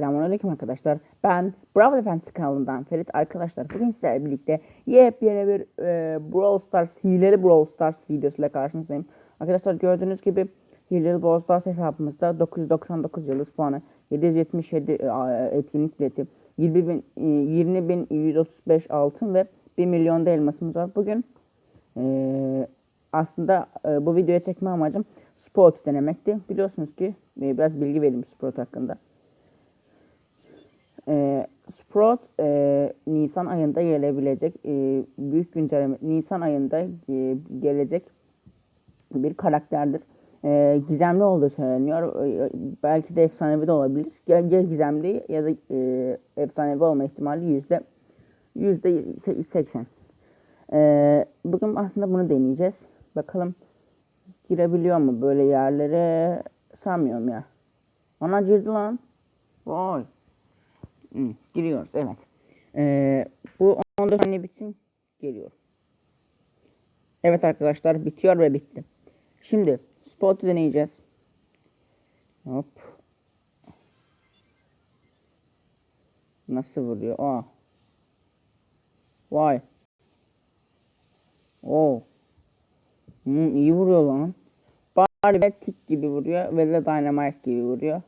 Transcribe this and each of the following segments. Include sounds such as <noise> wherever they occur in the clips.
Selamünaleyküm arkadaşlar. Ben Bravo Defense kanalından Ferit arkadaşlar. Bugün sizlerle birlikte yepyeni bir e, Brawl Stars, hileli Brawl Stars videosuyla karşınızdayım. Arkadaşlar gördüğünüz gibi hileli Brawl Stars hesabımızda 999 yıldız puanı, 777 e, etkinlik bileti, 20 bin, e, 20 bin 135 altın ve 1 milyon da elmasımız var. Bugün e, aslında e, bu videoya çekme amacım Sport denemekti. Biliyorsunuz ki e, biraz bilgi vereyim Sport hakkında. E, Sprout e, Nisan ayında gelebilecek e, büyük güncelleme Nisan ayında e, gelecek bir karakterdir. E, gizemli olduğu söyleniyor. E, belki de efsanevi de olabilir. Ya, ya gizemli ya da e, efsanevi olma ihtimali yüzde yüzde seksen. E, bugün aslında bunu deneyeceğiz. Bakalım girebiliyor mu böyle yerlere sanmıyorum ya. Ana girdi lan. Vay. Hı, giriyoruz evet. Ee, bu 14 saniye bitsin. Geliyor. Evet arkadaşlar bitiyor ve bitti. Şimdi spot deneyeceğiz. Hop. Nasıl vuruyor? Aa. Vay. Oo. Hmm, iyi vuruyor lan. Bari ve tik gibi vuruyor ve de dynamite gibi vuruyor.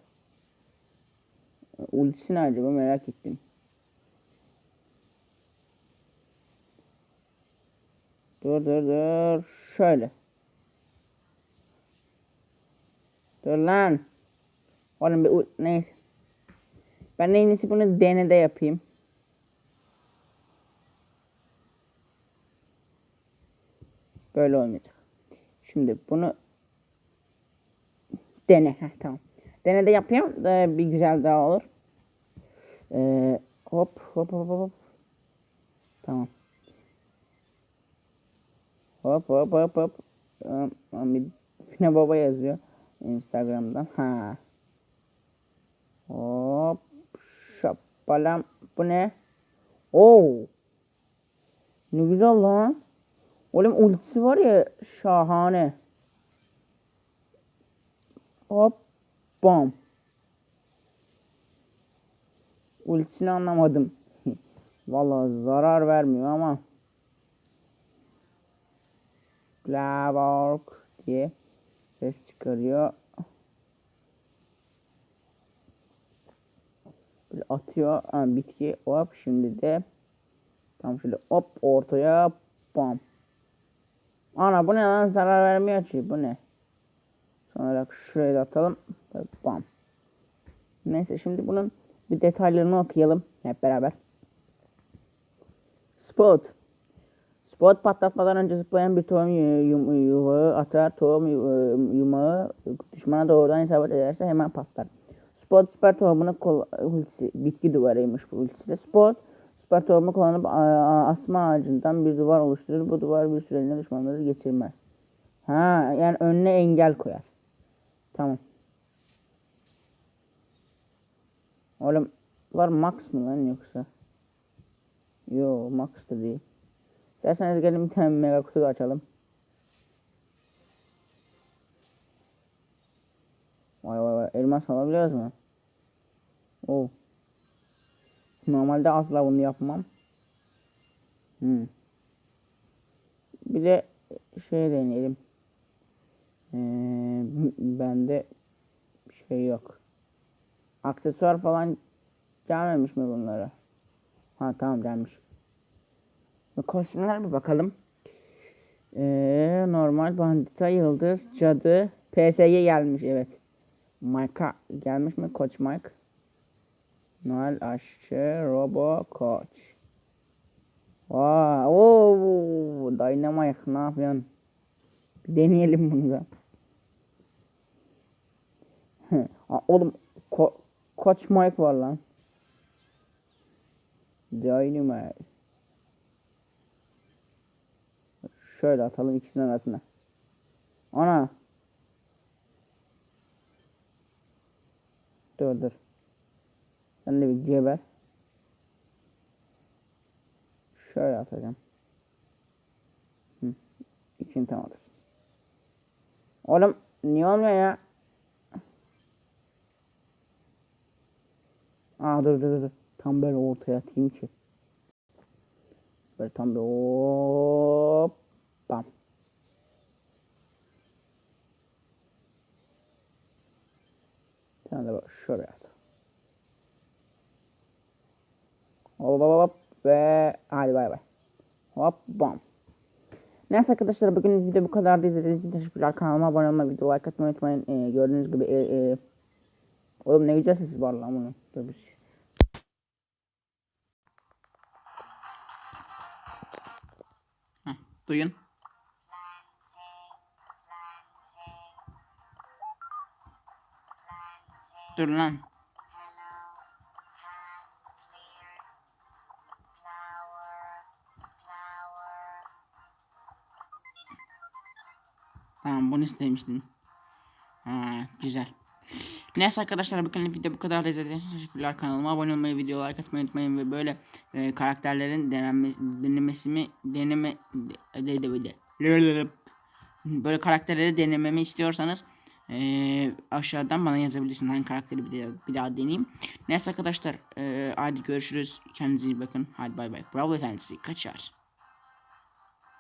Ultisi acaba merak ettim. Dur dur dur. Şöyle. Dur lan. Oğlum bir ult neyse. Ben en iyisi bunu denede yapayım. Böyle olmayacak. Şimdi bunu dene. Heh, tamam. Denede yapayım. Ee, bir güzel daha olur. Ee, hop hop hop hop. Tamam. Hop hop hop hop. Fine Baba yazıyor. Instagram'dan. Ha. Hop. Şapalam. Bu ne? Oo. Ne güzel lan. Oğlum ultisi var ya şahane. Hop. Bam. Ultisini anlamadım. <laughs> Vallahi zarar vermiyor ama. Glavork diye ses çıkarıyor. Böyle atıyor ha, bitki hop şimdi de tam şöyle hop ortaya bam. Ana bu ne lan zarar vermiyor ki bu ne? Son olarak şuraya da atalım. Bam. Neyse şimdi bunun bir detaylarını okuyalım hep beraber. Spot. Spot patlatmadan önce zıplayan bir tohum yum atar. Tohum yumağı düşmana doğrudan isabet ederse hemen patlar. Spot süper tohumunu ultisi, bitki duvarıymış bu ultisi Spot süper tohumu kullanıp asma ağacından bir duvar oluşturur. Bu duvar bir süreliğine düşmanları geçirmez. Ha yani önüne engel koyar. Tamam. Oğlum var max mı lan yoksa? Yo max da değil. İsterseniz gelin bir tane mega kutu açalım. Vay vay vay elmas alabiliyoruz mu? Oo. Normalde asla bunu yapmam. Hmm. Bir de şey deneyelim. Ee, bende şey yok. Aksesuar falan gelmemiş mi bunlara? Ha tamam gelmiş. Kostümler bir bakalım. Ee, normal bandita yıldız cadı PSG gelmiş evet. Mike'a gelmiş mi Koç Mike? Noel aşçı Robo Koç. Vay, ooo, Dynamite ne yapıyorsun? Bir deneyelim bunu da. <laughs> Oğlum ko Koç Mike var lan. Dynamite. Şöyle atalım ikisinin arasına. Ana. Dur dur. Sen de bir geber. Şöyle atacağım. Hı. İçin tamamdır. Oğlum niye olmuyor ya? Aa dur dur dur. Tam böyle ortaya atayım ki. Böyle tam bir hop. Bam. Bir tane de böyle şöyle at. Hop hop hop ve hadi bay bay. Hop bam. Neyse arkadaşlar bugün video bu kadar. İzlediğiniz için teşekkürler. Kanalıma abone olmayı, video like atmayı unutmayın. Ee, gördüğünüz gibi e, e, oğlum ne güzel sesi var lan bunun. Dur duyun. Dur lan. Tamam bunu istemiştin. Ha, güzel. Neyse arkadaşlar bakın video bu kadar da izlediğiniz için teşekkürler. Kanalıma abone olmayı, video like atmayı unutmayın ve böyle e, karakterlerin denenme, denemesimi deneme de, de, de, de. böyle karakterleri denememi istiyorsanız e, aşağıdan bana yazabilirsiniz. Hangi karakteri bir daha, bir daha deneyeyim. Neyse arkadaşlar e, hadi görüşürüz. Kendinize iyi bakın. Hadi bay bay. Bravo efendisi kaçar.